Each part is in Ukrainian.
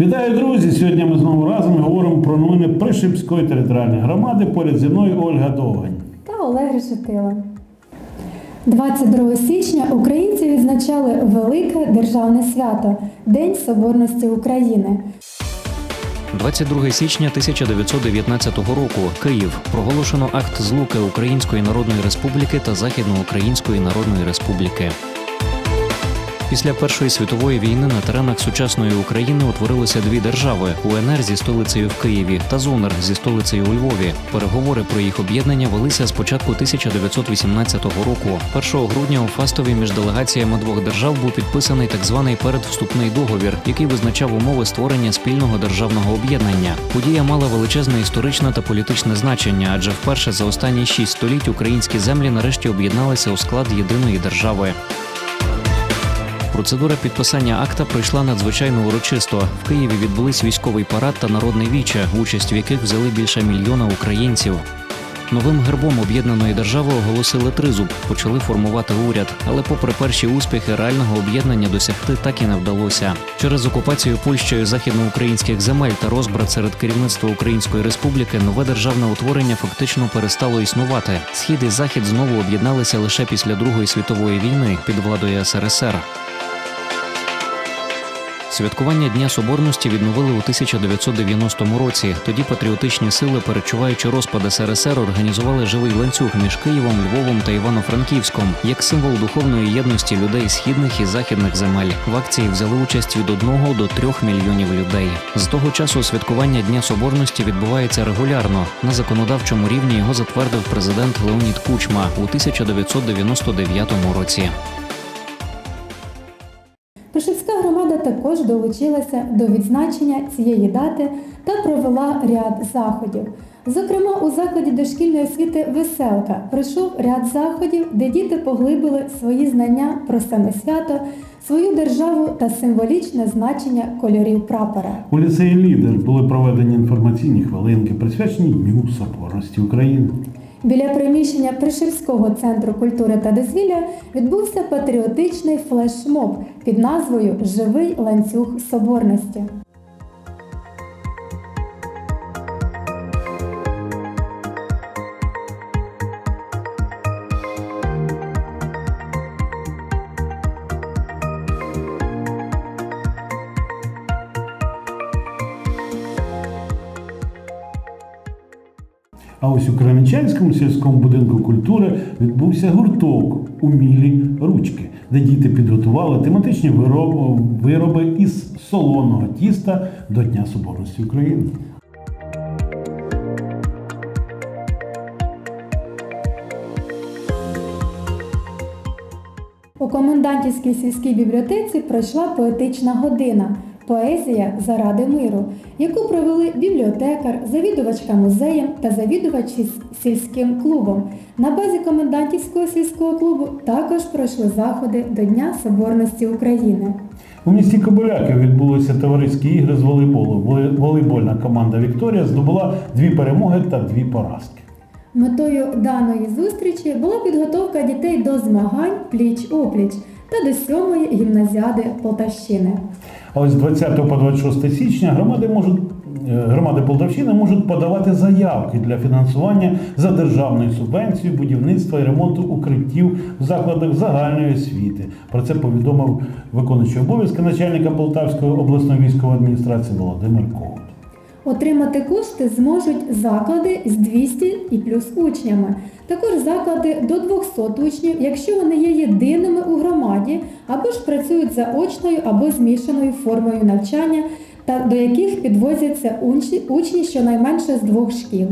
Вітаю, друзі! Сьогодні ми знову разом говоримо про новини Пришипської територіальної громади. Поряд зі мною Ольга Довгань. та Олег Решетило. 22 січня українці відзначали велике державне свято День Соборності України. 22 січня 1919 року Київ проголошено акт злуки Української Народної Республіки та Західноукраїнської Народної Республіки. Після Першої світової війни на теренах сучасної України утворилися дві держави: УНР зі столицею в Києві та ЗУНР зі столицею у Львові. Переговори про їх об'єднання велися з початку 1918 року. 1 грудня у Фастові між делегаціями двох держав був підписаний так званий передвступний договір, який визначав умови створення спільного державного об'єднання. Подія мала величезне історичне та політичне значення, адже вперше за останні шість століть українські землі нарешті об'єдналися у склад єдиної держави. Процедура підписання акта пройшла надзвичайно урочисто. В Києві відбулись військовий парад та народне віче, участь в яких взяли більше мільйона українців. Новим гербом об'єднаної держави оголосили тризуб, почали формувати уряд, але, попри перші успіхи, реального об'єднання досягти так і не вдалося. Через окупацію Польщею західноукраїнських земель та розбрат серед керівництва Української республіки нове державне утворення фактично перестало існувати. Схід і захід знову об'єдналися лише після Другої світової війни під владою СРСР. Святкування Дня Соборності відновили у 1990 році. Тоді патріотичні сили, перечуваючи розпад СРСР, організували живий ланцюг між Києвом, Львовом та Івано-Франківськом як символ духовної єдності людей східних і західних земель. В акції взяли участь від 1 до 3 мільйонів людей. З того часу святкування Дня Соборності відбувається регулярно. На законодавчому рівні його затвердив президент Леонід Кучма у 1999 році. Також долучилася до відзначення цієї дати та провела ряд заходів. Зокрема, у закладі дошкільної освіти Веселка пройшов ряд заходів, де діти поглибили свої знання про саме свято, свою державу та символічне значення кольорів прапора. У ліцеї Лідер були проведені інформаційні хвилинки, присвячені Дню Соборності України. Біля приміщення Пришельського центру культури та дозвілля відбувся патріотичний флешмоб під назвою Живий ланцюг соборності. А ось у Кременчанському сільському будинку культури відбувся гурток Умілі ручки, де діти підготували тематичні вироби, із солоного тіста до Дня Соборності України. У комендантівській сільській бібліотеці пройшла поетична година Поезія заради миру, яку провели бібліотекар, завідувачка музеєм та завідувач сіль- сільським клубом. На базі комендантівського сільського клубу також пройшли заходи до Дня Соборності України. У місті Кобиляків відбулися товариські ігри з волейболу. Волейбольна команда Вікторія здобула дві перемоги та дві поразки. Метою даної зустрічі була підготовка дітей до змагань пліч-опліч та до сьомої гімназіади Полтавщини. А ось з 20 по 26 січня громади можуть е, громади Полтавщини можуть подавати заявки для фінансування за державною субвенцією будівництва і ремонту укриттів в закладах загальної освіти. Про це повідомив виконуючий обов'язки начальника Полтавської обласної військової адміністрації Володимир Ковут. Отримати кошти зможуть заклади з 200 і плюс учнями. Також заклади до 200 учнів, якщо вони є єдиними у громаді, або ж працюють за очною або змішаною формою навчання, та до яких підвозяться учні, щонайменше з двох шкіл.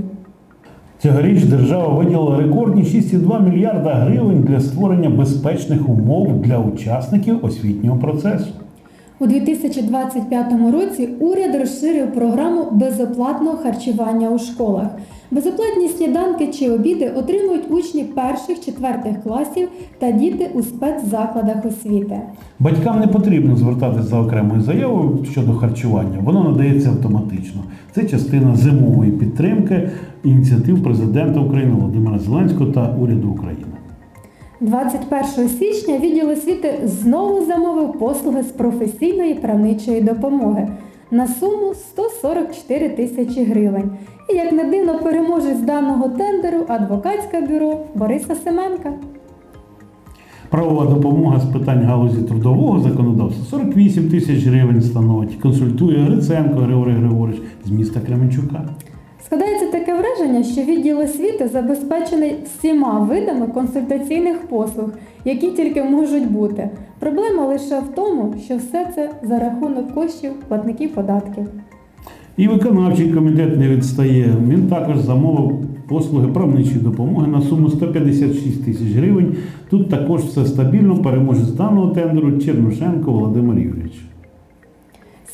Цьогоріч держава виділила рекордні 6,2 мільярда гривень для створення безпечних умов для учасників освітнього процесу. У 2025 році уряд розширив програму безоплатного харчування у школах. Безоплатні сніданки чи обіди отримують учні перших-четвертих класів та діти у спецзакладах освіти. Батькам не потрібно звертатися за окремою заявою щодо харчування, воно надається автоматично. Це частина зимової підтримки ініціатив президента України Володимира Зеленського та уряду України. 21 січня відділ освіти знову замовив послуги з професійної правничої допомоги. на суму 144 тисячі гривень. І як не дивно, переможець даного тендеру адвокатське бюро Бориса Семенка. Правова допомога з питань галузі трудового законодавства 48 тисяч гривень становить. Консультує Гриценко Григорій Григорович з міста Кременчука. Складається таке враження, що відділ освіти забезпечений всіма видами консультаційних послуг, які тільки можуть бути. Проблема лише в тому, що все це за рахунок коштів платників податків. І виконавчий комітет не відстає. Він також замовив послуги правничої допомоги на суму 156 тисяч гривень. Тут також все стабільно. Переможець даного тендеру Чернушенко Володимир Юрійович.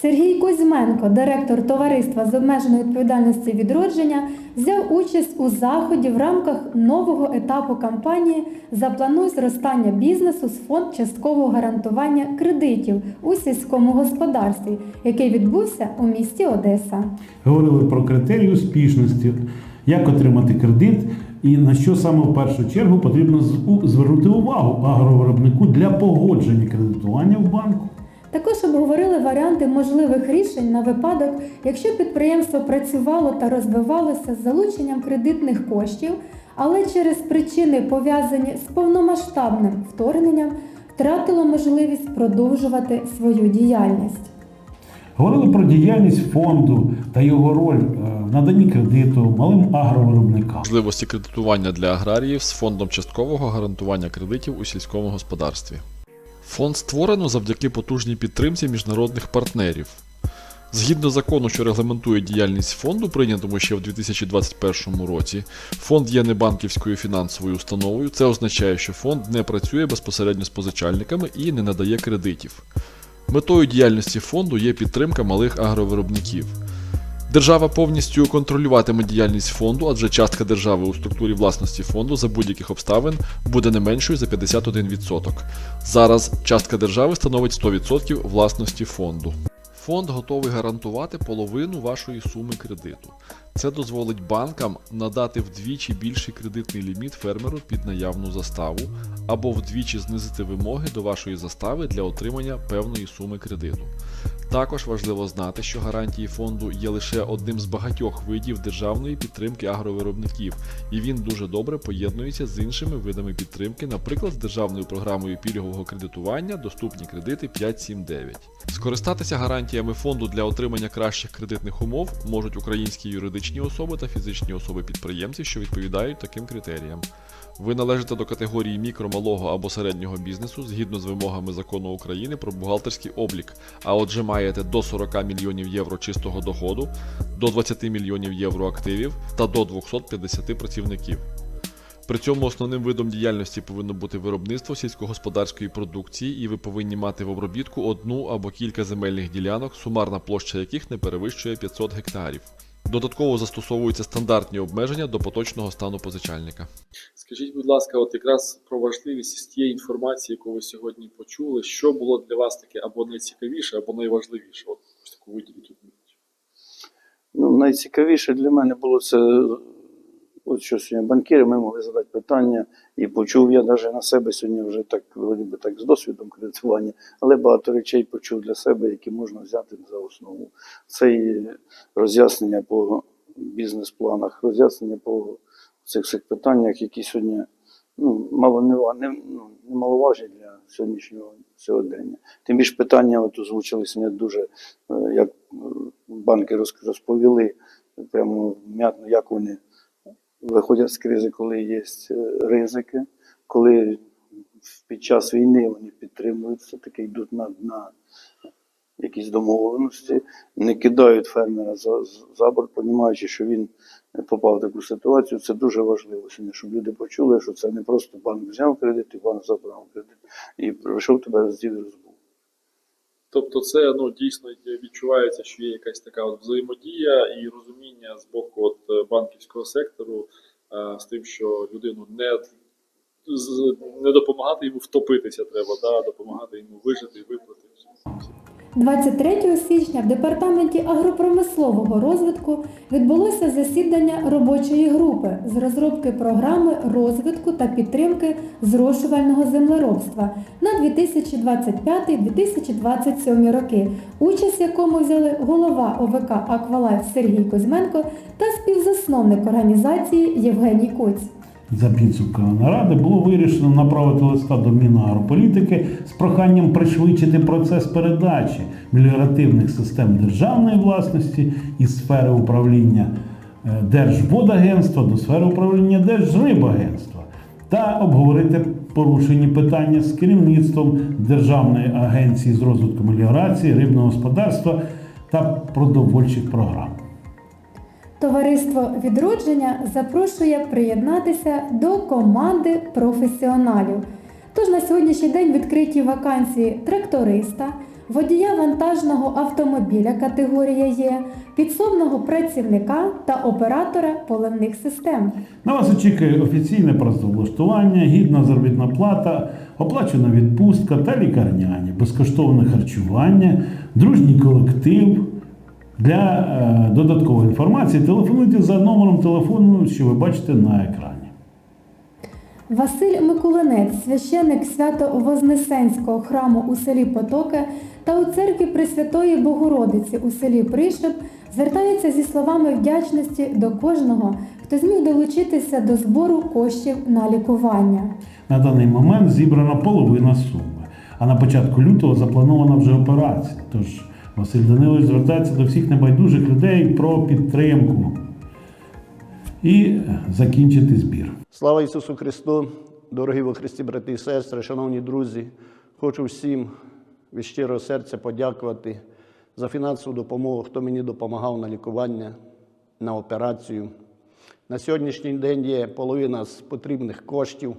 Сергій Кузьменко, директор товариства з обмеженою відповідальністю відродження, взяв участь у заході в рамках нового етапу кампанії Заплануй зростання бізнесу з фонд часткового гарантування кредитів у сільському господарстві, який відбувся у місті Одеса. Говорили про критерії успішності, як отримати кредит і на що саме в першу чергу потрібно звернути увагу агровиробнику для погодження кредитування в банку. Також обговорили варіанти можливих рішень на випадок, якщо підприємство працювало та розвивалося з залученням кредитних коштів, але через причини, пов'язані з повномасштабним вторгненням, втратило можливість продовжувати свою діяльність. Говорили про діяльність фонду та його роль е, в наданні кредиту малим агровиробникам. можливості кредитування для аграріїв з фондом часткового гарантування кредитів у сільському господарстві. Фонд створено завдяки потужній підтримці міжнародних партнерів. Згідно закону, що регламентує діяльність фонду, прийнятому ще в 2021 році, фонд є небанківською фінансовою установою. Це означає, що фонд не працює безпосередньо з позичальниками і не надає кредитів. Метою діяльності фонду є підтримка малих агровиробників. Держава повністю контролюватиме діяльність фонду, адже частка держави у структурі власності фонду за будь-яких обставин буде не меншою за 51%. Зараз частка держави становить 100% власності фонду. Фонд готовий гарантувати половину вашої суми кредиту. Це дозволить банкам надати вдвічі більший кредитний ліміт фермеру під наявну заставу або вдвічі знизити вимоги до вашої застави для отримання певної суми кредиту. Також важливо знати, що гарантії фонду є лише одним з багатьох видів державної підтримки агровиробників, і він дуже добре поєднується з іншими видами підтримки, наприклад, з державною програмою пільгового кредитування Доступні кредити 579. Скористатися гарантіями фонду для отримання кращих кредитних умов можуть українські юридичні особи та фізичні особи-підприємці, що відповідають таким критеріям. Ви належите до категорії мікро, малого або середнього бізнесу згідно з вимогами закону України про бухгалтерський облік, а отже маєте до 40 мільйонів євро чистого доходу, до 20 мільйонів євро активів та до 250 працівників. При цьому основним видом діяльності повинно бути виробництво сільськогосподарської продукції, і ви повинні мати в обробітку одну або кілька земельних ділянок, сумарна площа яких не перевищує 500 гектарів. Додатково застосовуються стандартні обмеження до поточного стану позичальника. Скажіть, будь ласка, от якраз про важливість тієї інформації, яку ви сьогодні почули, що було для вас таке або найцікавіше, або найважливіше? От ось таку виділіть. Ну, найцікавіше для мене було це, от що сьогодні банкіри, ми могли задати питання, і почув я навіть на себе сьогодні вже так, вроді би так, з досвідом кредитування, але багато речей почув для себе, які можна взяти за основу. Це і роз'яснення по бізнес-планах, роз'яснення по цих всіх питаннях, які сьогодні ну, мало не, не, ну, немаловажні для сьогоднішнього сьогодення. Тим більше питання от озвучили сьогодні дуже, е, як е, банки розповіли, прямо м'ятно, як вони виходять з кризи, коли є е, ризики, коли під час війни вони підтримують, все-таки йдуть на, на якісь домовленості, не кидають фермера за, за борт, розуміючи, що він попав в таку ситуацію. Це дуже важливо сьогодні, щоб люди почули, що це не просто банк взяв кредит і банк забрав кредит. І прийшов тебе розділ розбув. Тобто, це ну дійсно відчувається, що є якась така от взаємодія і розуміння з боку от е, банківського сектору е, з тим, що людину не, не допомагати йому втопитися треба, да, допомагати йому вижити. 23 січня в департаменті агропромислового розвитку відбулося засідання робочої групи з розробки програми розвитку та підтримки зрошувального землеробства на 2025-2027 роки, участь якому взяли голова ОВК Аквалайф Сергій Кузьменко та співзасновник організації Євгеній Коць. За підсумками наради було вирішено направити листа до Мінагрополітики з проханням пришвидшити процес передачі меліоративних систем державної власності із сфери управління е, Держводагентства до сфери управління Держрибагентства та обговорити порушені питання з керівництвом Державної агенції з розвитку меліорації, рибного господарства та продовольчих програм. Товариство відродження запрошує приєднатися до команди професіоналів. Тож на сьогоднішній день відкриті вакансії тракториста, водія вантажного автомобіля категорія Є, підсобного працівника та оператора поливних систем. На вас очікує офіційне працевлаштування, гідна заробітна плата, оплачена відпустка та лікарняні, безкоштовне харчування, дружній колектив. Для е, додаткової інформації телефонуйте за номером телефону, що ви бачите на екрані. Василь Микулинець, священник Свято-Вознесенського храму у селі Потоки та у церкві Пресвятої Богородиці у селі Пришеп, звертається зі словами вдячності до кожного, хто зміг долучитися до збору коштів на лікування. На даний момент зібрана половина суми, а на початку лютого запланована вже операція. Тож Василь Данилович звертається до всіх небайдужих людей про підтримку і закінчити збір. Слава Ісусу Христу, дорогі во Христі, брати і сестри, шановні друзі, хочу всім від щирого серця подякувати за фінансову допомогу, хто мені допомагав на лікування, на операцію. На сьогоднішній день є половина з потрібних коштів.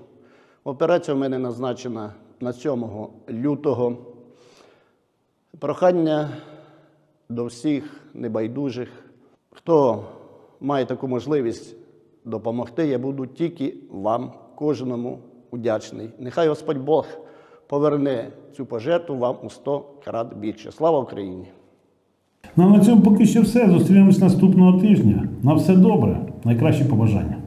Операція в мене назначена на 7 лютого. Прохання до всіх небайдужих, хто має таку можливість допомогти, я буду тільки вам, кожному вдячний. Нехай Господь Бог поверне цю пожертву вам у 100 крат більше. Слава Україні! Ну на цьому поки що все. Зустрінемось наступного тижня. На все добре. Найкращі побажання.